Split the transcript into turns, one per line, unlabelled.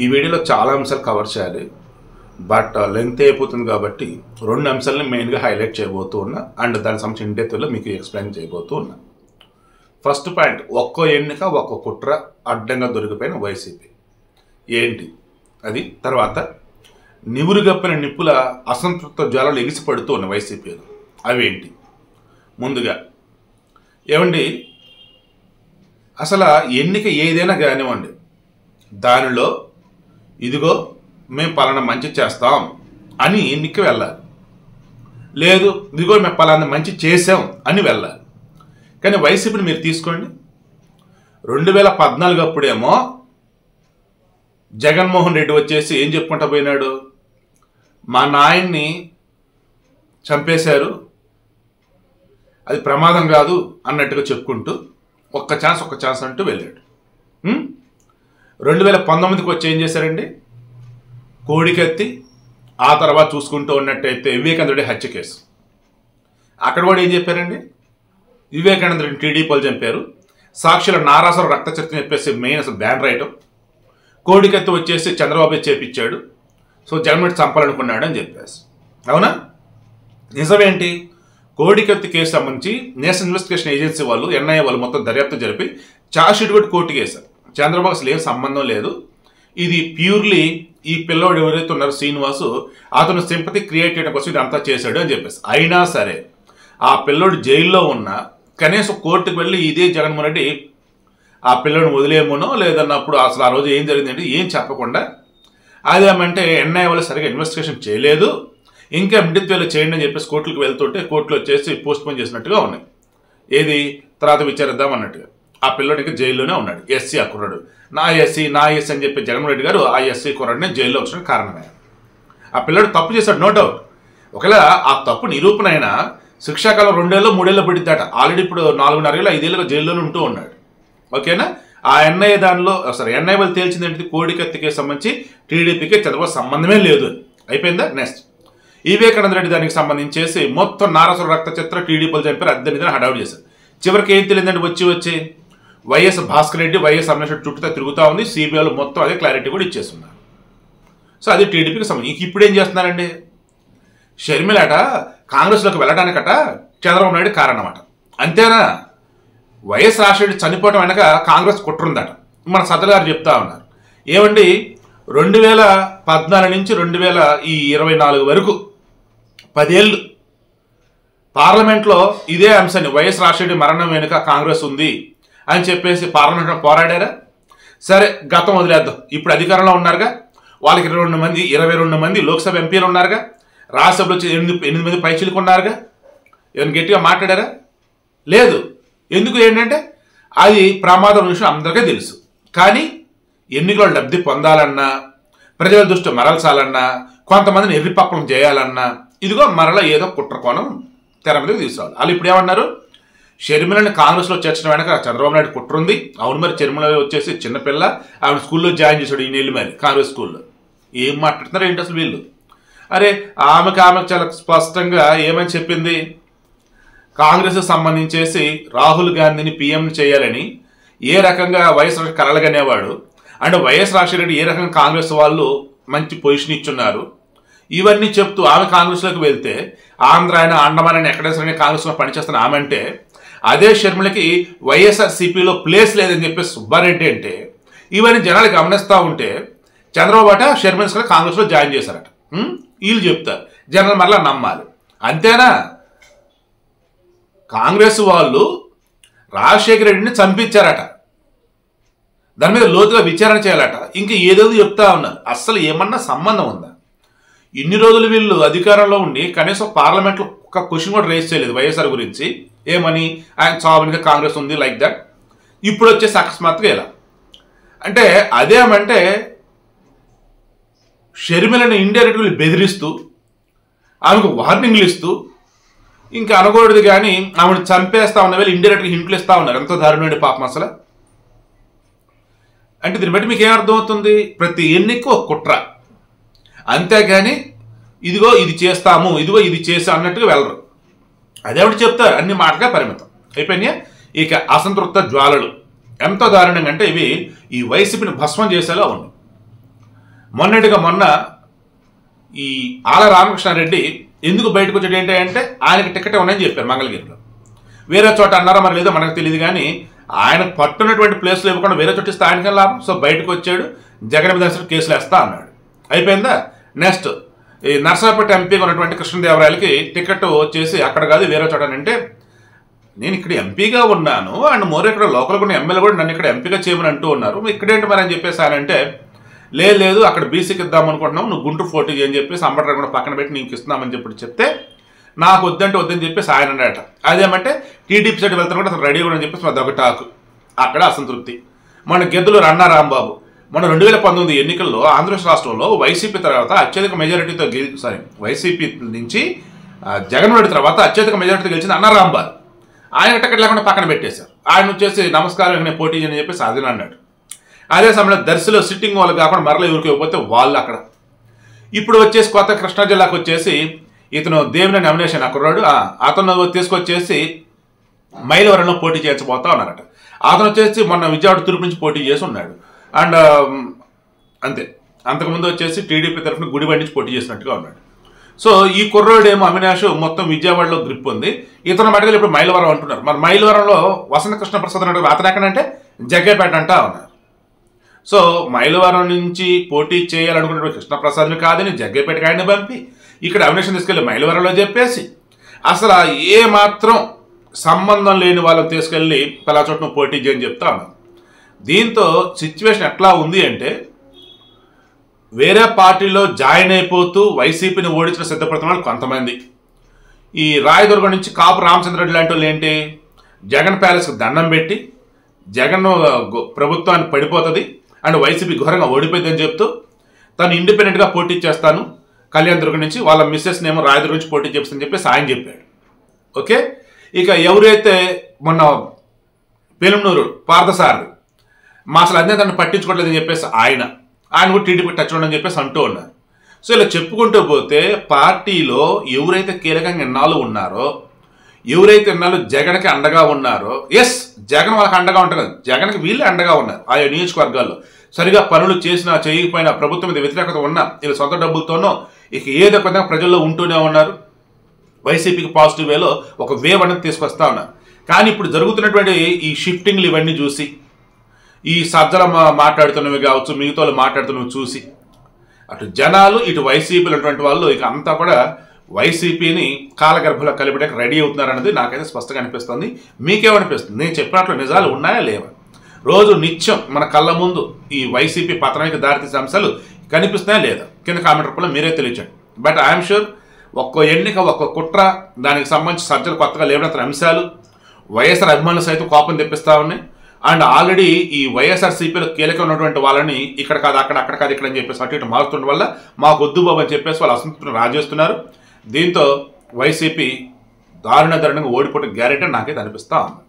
ఈ వీడియోలో చాలా అంశాలు కవర్ చేయాలి. బట్ లెంత్ uh, అయిపోతుంది కాబట్టి రెండు అంశాలను మెయిన్గా హైలైట్ చేయబోతూ ఉన్నా అండ్ దానికి సంబంధించిన డెప్త్లో మీకు ఎక్స్ప్లెయిన్ చేయబోతూ ఉన్నా. ఫస్ట్ పాయింట్ ఒక్కో ఎన్నిక ఒక్కో కుట్ర అడ్డంగా దొరికిపోయిన వైసీపీ ఏంటి? అది తర్వాత నివురుగప్పిన నిప్పుల అసంతృప్త జ్వాలలు ఎగిసిపడుతూ ఉన్న వైసీపీలో అవేంటి ముందుగా ఏమండి? అసలు ఎన్నిక ఏదైనా కానివ్వండి దానిలో ఇదిగో మేము పలానా మంచి చేస్తాం అని ఎన్నిక వెళ్ళాలి. లేదు ఇదిగో మేము పలానా మంచి చేసాం అని వెళ్ళాలి. కానీ వైసీపీని మీరు తీసుకోండి. రెండు వేల పద్నాలుగు అప్పుడేమో జగన్మోహన్ రెడ్డి వచ్చేసి ఏం చెప్పుకుంటా పోయినాడు? మా నాయన్ని చంపేశారు. అది ప్రమాదం కాదు అన్నట్టుగా చెప్పుకుంటూ ఒక్క ఛాన్స్ ఒక్క ఛాన్స్ అంటూ వెళ్ళాడు. రెండు వేల పంతొమ్మిదికి వచ్చి ఏం చేశారండి? కోడికెత్తి ఆ తర్వాత చూసుకుంటూ ఉన్నట్టయితే వివేకానందుడి హత్య కేసు. అక్కడ కూడా ఏం చెప్పారండి? వివేకానందుడిని టీడీపీలు చంపారు. సాక్షుల నారాసుర రక్త చరిత్ర చెప్పేసి మెయిన్ అసలు బ్యాన్ రాయటం. కోడికెత్తి వచ్చేసి చంద్రబాబు చేపించాడు. సో జగన్మోహన్ చంపాలనుకున్నాడు అని చెప్పేసి. అవునా? నిజమేంటి? కోడికత్తి కేసు సంబంధించి నేషనల్ ఇన్వెస్టిగేషన్ ఏజెన్సీ వాళ్ళు ఎన్ఐఏ వాళ్ళు మొత్తం దర్యాప్తు జరిపి చార్జ్షీట్ కూడా కోర్టుకి వేశారు చంద్రబాబు అసలు ఏం సంబంధం లేదు. ఇది ప్యూర్లీ ఈ పిల్లోడు ఎవరైతే ఉన్నారో శ్రీనివాసు అతను సింపతి క్రియేట్ చేయడం కోసం ఇదంతా చేశాడు అని చెప్పేసి. అయినా సరే ఆ పిల్లోడు జైల్లో ఉన్నా కనీసం కోర్టుకు వెళ్ళి ఇదే జగన్మోహన్ రెడ్డి ఆ పిల్లోడు వదిలేయమనో లేదన్నప్పుడు అసలు ఆ రోజు ఏం జరిగిందంటే ఏం చెప్పకుండా అదేమంటే ఎన్ఐ వాళ్ళు సరిగా ఇన్వెస్టిగేషన్ చేయలేదు. ఇంకా మిడిత్వేలు చేయండి అని చెప్పేసి కోర్టులకు వెళ్తుంటే కోర్టులో వచ్చేసి పోస్ట్ పోన్ చేసినట్టుగా ఉన్నాయి. ఏది? తర్వాత విచారిద్దాం అన్నట్టుగా. ఆ పిల్లోడికి జైల్లోనే ఉన్నాడు. ఎస్సీ ఆ కుర్రాడు. నా ఎస్సీ నా ఎస్సీ అని చెప్పి జగన్మోహన్ రెడ్డి గారు ఆ ఎస్సీ కుర్రాడిని జైల్లో వచ్చిన కారణమే. ఆ పిల్లోడు తప్పు చేశాడు నో డౌట్. ఒకవేళ ఆ తప్పు నిరూపణ అయినా శిక్షాకాలం రెండేళ్ళు మూడేళ్ళు పడిద్దట. ఆల్రెడీ ఇప్పుడు నాలుగున్నర ఏళ్ళు ఐదేళ్ళుగా జైల్లోనే ఉంటూ ఉన్నాడు. ఓకేనా? ఆ ఎన్ఐఏ దానిలో సారీ ఎన్ఐ వాళ్ళు తేల్చింది ఏంటి కోడికత్తికి సంబంధించి టీడీపీకి చంద్రబాబు సంబంధమే లేదు. అయిపోయిందా? నెక్స్ట్. వివేకానంద రెడ్డి దానికి సంబంధించేసి మొత్తం నారసుర రక్త చిత్ర టీడీపీలు చంపారు. అద్దె నిధిని హడావుడి చేశారు. చివరికి ఏం తెలియదండి? వచ్చి వచ్చి. వైఎస్ భాస్కర్ రెడ్డి వైఎస్ అవినాష్ రెడ్డి చుట్టూ తిరుగుతూ ఉంది. సిబిఐలో మొత్తం అదే క్లారిటీ కూడా ఇచ్చేస్తున్నారు. సో అది టీడీపీకి సంబంధించి ఇప్పుడు ఏం చేస్తున్నారండి? షర్మిలట కాంగ్రెస్లోకి వెళ్ళడానికట చంద్రబాబు నాయుడు కారణమట అంతేనా? వైఎస్ రాజశేఖర్ చనిపోవడం వెనక కాంగ్రెస్ కుట్రుందట. మన సజ్జల గారు చెప్తా ఉన్నారు. ఏమండి? రెండు వేల పద్నాలుగు నుంచి రెండు వేల ఈ ఇరవై నాలుగు వరకు పదేళ్ళు పార్లమెంట్లో ఇదే అంశాన్ని వైఎస్ రాజశేఖర్ మరణం వెనుక కాంగ్రెస్ ఉంది. అని చెప్పేసి పార్లమెంట్లో పోరాడారా? సరే గతం వదిలేద్దాం. ఇప్పుడు అధికారంలో ఉన్నారుగా? వాళ్ళకి ఇరవై రెండు మంది ఇరవై రెండు మంది లోక్సభ ఎంపీలు ఉన్నారుగా? రాజ్యసభలో వచ్చి ఎనిమిది ఎనిమిది మంది పైచీలకు ఉన్నారుగా? ఏమైనా గట్టిగా మాట్లాడారా? లేదు. ఎందుకు? ఏంటంటే అది ప్రమాదం విషయం అందరికీ తెలుసు. కానీ ఎన్నికల లబ్ధి పొందాలన్నా ప్రజల దృష్టి మరల్చాలన్నా కొంతమందిని ఎర్రిపక్కలం చేయాలన్నా ఇదిగో మరల ఏదో కుట్ర కోణం తెర మీద తీసుకురావాలి. వాళ్ళు ఇప్పుడు ఏమన్నారు? షర్మిలని కాంగ్రెస్లో చేర్చడం వెనక చంద్రబాబు నాయుడు కుట్ర ఉంది. అవును మరి షర్మిల వచ్చేసి చిన్నపిల్ల ఆవిడ స్కూల్లో జాయిన్ చేశాడు ఈ నెల్లి మరి కాంగ్రెస్ స్కూల్లో. ఏం మాట్లాడుతున్నారు ఏంటి అసలు వీళ్ళు? అరే ఆమెకు ఆమెకు చాలా స్పష్టంగా ఏమని చెప్పింది? కాంగ్రెస్ సంబంధించేసి రాహుల్ గాంధీని పీఎం చేయాలని ఏ రకంగా వైఎస్ కలలుగనేవాడు అండ్ వైఎస్ రాజశేఖర ఏ రకంగా కాంగ్రెస్ వాళ్ళు మంచి పొజిషన్ ఇచ్చున్నారు? ఇవన్నీ చెప్తూ ఆమె కాంగ్రెస్లోకి వెళ్తే ఆంధ్ర అయినా అండమాన్ అయినా ఎక్కడైనా సరే కాంగ్రెస్లో పనిచేస్తున్న ఆమె అంటే అదే షర్మిలకి వైఎస్ఆర్ సిపిలో ప్లేస్ లేదని చెప్పి సుబ్బారెడ్డి అంటే ఇవన్నీ జనాలు గమనిస్తూ ఉంటే చంద్రబాబు అట షర్మిల్స్ కూడా కాంగ్రెస్లో జాయిన్ చేశారట. వీళ్ళు చెప్తారు. జనాలు మరలా నమ్మాలి. అంతేనా? కాంగ్రెస్ వాళ్ళు రాజశేఖర రెడ్డిని చంపించారట. దాని మీద లోతుగా విచారణ చేయాలట. ఇంకా ఏదేదో చెప్తా ఉన్నారు. అస్సలు ఏమన్నా సంబంధం ఉందా? ఇన్ని రోజులు వీళ్ళు అధికారంలో ఉండి కనీసం పార్లమెంట్లో ఒక క్వశ్చన్ కూడా రేస్ చేయలేదు వైఎస్ఆర్ గురించి. ఏమని? ఆయన చావునిగా కాంగ్రెస్ ఉంది లైక్ దట్ ఇప్పుడు వచ్చేసి అకస్మాత్తుగా ఇలా అంటే అదేమంటే షర్మిలని ఇండైరెక్ట్గా బెదిరిస్తూ ఆమెకు వార్నింగ్లు ఇస్తూ ఇంకా అనకూడదు కానీ ఆమెను చంపేస్తా ఉన్న వేళ ఇండైరెక్ట్గా హింట్లు ఇస్తా ఉన్నారు. ఎంతో దారుణమైన పాపం అసలు. అంటే దీన్ని బట్టి మీకు ఏమర్థమవుతుంది ప్రతి ఎన్నిక ఒక కుట్ర. అంతేగాని ఇదిగో ఇది చేస్తాము ఇదిగో ఇది చేసా అన్నట్టుగా వెళ్ళరు. అదేమిటి చెప్తారు? అన్ని మాటగా పరిమితం. అయిపోయినాయి? ఇక అసంతృప్త జ్వాలలు. ఎంతో దారుణంగా అంటే ఇవి ఈ వైసీపీని భస్మం చేసేలా ఉంది మొన్నటిగా మొన్న ఈ ఆల రామకృష్ణారెడ్డి ఎందుకు బయటకు వచ్చాడు ఏంటి అంటే ఆయనకి టికెట్ ఉన్నాయని చెప్పారు మంగళగిరిలో. వేరే చోట అన్నారా మరి లేదో మనకు తెలియదు కానీ ఆయన పట్టున్నటువంటి ప్లేస్లో ఇవ్వకుండా వేరే చోట ఇస్తే ఆయనకే లాభం? సో బయటకు వచ్చాడు జగన్ మీద కేసులు వేస్తా అన్నాడు. అయిపోయిందా? నెక్స్ట్ ఈ నర్సాపేట ఎంపీగా ఉన్నటువంటి కృష్ణదేవరాయలకి టికెట్ వచ్చేసి అక్కడ కాదు వేరే చోట అంటే నేను ఇక్కడ ఎంపీగా ఉన్నాను అండ్ మోర్ ఇక్కడ లోకల్ ఉన్న ఎమ్మెల్యే కూడా నన్ను ఇక్కడ ఎంపీగా చేయమని అంటూ ఉన్నారు. ఇక్కడేంటి మరి అని చెప్పేసి ఆయన అంటే లేదు లేదు అక్కడ బీసీకి ఇద్దాం అనుకుంటున్నాం నువ్వు గుంటూరు పోటీ చేయని చెప్పేసి అంబటర్ కూడా పక్కన పెట్టి నీకు ఇస్తున్నామని చెప్పి చెప్తే నాకు వద్దంటే వద్దని చెప్పేసి ఆయన అన్నట అదేమంటే టీడీపీ సైడ్ వెళ్తాను కూడా అసలు రెడీ కూడా అని చెప్పేసి అదొక టాక్. అక్కడ అసంతృప్తి. మన గెద్దులు రన్నా రాంబాబు. మన రెండు వేల పంతొమ్మిది ఎన్నికల్లో ఆంధ్రప్రదేశ్ రాష్ట్రంలో వైసీపీ తర్వాత అత్యధిక మెజారిటీతో గెలి సారీ వైసీపీ నుంచి జగన్ రెడ్డి తర్వాత అత్యధిక మెజారిటీతో గెలిచింది అన్న రాంబాబు ఆయన టికెట్ లేకుండా పక్కన పెట్టేశారు. ఆయన వచ్చేసి నమస్కారం నేను పోటీ చేయని చెప్పేసి అదే అన్నాడు. అదే సమయంలో దర్శిలో సిట్టింగ్ వాళ్ళు కాకుండా మరల ఎవరికి ఇవ్వకపోతే వాళ్ళు అక్కడ. ఇప్పుడు వచ్చేసి కొత్త కృష్ణా జిల్లాకు వచ్చేసి ఇతను దేవుని నామినేషన్ అక్కడున్నాడు అతను తీసుకొచ్చేసి మైలవరంలో పోటీ చేయకపోతా ఉన్నారట. అతను వచ్చేసి మొన్న విజయవాడ తూర్పు నుంచి పోటీ చేసి ఉన్నాడు. అండ్ అంతే. అంతకుముందు వచ్చేసి టీడీపీ తరఫున గుడి నుంచి పోటీ చేసినట్టుగా ఉన్నాడు. సో ఈ కుర్రోడేమో అవినాష్ మొత్తం విజయవాడలో గ్రిప్ ఉంది. ఇతను మటుకలు ఇప్పుడు మైలవరం అంటున్నారు. మరి మైలవరంలో వసంత కృష్ణ ప్రసాద్ అతను ఎక్కడంటే జగ్గేపేట అంటా ఉన్నారు. సో మైలవరం నుంచి పోటీ చేయాలనుకున్నటువంటి కృష్ణప్రసాద్ని కాదని జగ్గేపేటకి ఆయన పంపి ఇక్కడ అవినేషన్ తీసుకెళ్ళి మైలవరంలో చెప్పేసి అసలు ఏ మాత్రం సంబంధం లేని వాళ్ళని తీసుకెళ్ళి పలా పోటీ చేయని చెప్తా ఉన్నారు. దీంతో సిచ్యువేషన్ ఎట్లా ఉంది అంటే వేరే పార్టీలో జాయిన్ అయిపోతూ వైసీపీని ఓడించిన సిద్ధపడుతున్న వాళ్ళు కొంతమంది. ఈ రాయదుర్గం నుంచి కాపు రామచంద్రరెడ్డి లాంటి వాళ్ళు ఏంటి? జగన్ ప్యాలెస్కి దండం పెట్టి జగన్ ప్రభుత్వాన్ని పడిపోతుంది అండ్ వైసీపీ ఘోరంగా ఓడిపోయిందని చెప్తూ తను ఇండిపెండెంట్గా పోటీ చేస్తాను కళ్యాణ్ దుర్గం నుంచి వాళ్ళ మిస్సెస్ నేమో రాయదుర్గం నుంచి పోటీ చేస్తాను చెప్పేసి ఆయన చెప్పాడు. ఓకే? ఇక ఎవరైతే మొన్న పెనుమనూరు పార్థసారథి మా అసలు అన్నీ తను పట్టించుకోవట్లేదని చెప్పేసి ఆయన. ఆయన కూడా టీడీపీ టచ్ ఉండని చెప్పేసి అంటూ ఉన్నారు. సో ఇలా చెప్పుకుంటూ పోతే పార్టీలో ఎవరైతే కీలకంగా ఎన్నాళ్ళు ఉన్నారో ఎవరైతే ఇన్నాళ్ళు జగన్కి అండగా ఉన్నారో ఎస్ జగన్ వాళ్ళకి అండగా ఉంటారు జగన్కి వీళ్ళే అండగా ఉన్నారు ఆయా నియోజకవర్గాల్లో. సరిగా పనులు చేసినా చేయకపోయినా ప్రభుత్వం మీద వ్యతిరేకత ఉన్నా వీళ్ళ సొంత డబ్బులతోనో ఇక ఏదో కొంత ప్రజల్లో ఉంటూనే ఉన్నారు. వైసీపీకి పాజిటివ్ వేలో ఒక వేవ్ అనేది తీసుకొస్తా ఉన్నారు. కానీ ఇప్పుడు జరుగుతున్నటువంటి ఈ షిఫ్టింగ్లు ఇవన్నీ చూసి ఈ సజ్జల మాట్లాడుతున్నవి కావచ్చు మిగతా వాళ్ళు మాట్లాడుతున్నవి చూసి. అటు జనాలు ఇటు వైసీపీలు ఉన్నటువంటి వాళ్ళు ఇక అంతా కూడా వైసీపీని కాలగర్భంలో కలిపడానికి రెడీ అవుతున్నారన్నది నాకైతే స్పష్టంగా అనిపిస్తుంది. మీకేమనిపిస్తుంది? నేను చెప్పినట్లు నిజాలు ఉన్నాయా లేవా? రోజు నిత్యం మన కళ్ళ ముందు ఈ వైసీపీ పతనానికి దారితీసే అంశాలు కనిపిస్తున్నాయా లేదా? కింద కామెంట్ రూపంలో మీరే తెలియచండి బట్ ఐఎమ్ షూర్ ఒక్కో ఎన్నిక ఒక్కో కుట్ర దానికి సంబంధించి సజ్జలు కొత్తగా లేవనెత్తిన అంశాలు వైఎస్ఆర్ అభిమానులు సైతం కోపం తెప్పిస్తా ఉన్నాయి. అండ్ ఆల్రెడీ ఈ వైఎస్ఆర్ సిపిలో కీలకం ఉన్నటువంటి వాళ్ళని ఇక్కడ కాదు అక్కడ అక్కడ కాదు ఇక్కడ అని చెప్పేసి అటు ఇటు మారుతుండడం వల్ల మాకు వద్దు బాబు అని చెప్పేసి వాళ్ళు అసంతృప్తిని రాజేస్తున్నారు. దీంతో వైసీపీ దారుణ దారుణంగా ఓడిపోవడం గ్యారెంటీ నాకైతే అనిపిస్తా ఉంది.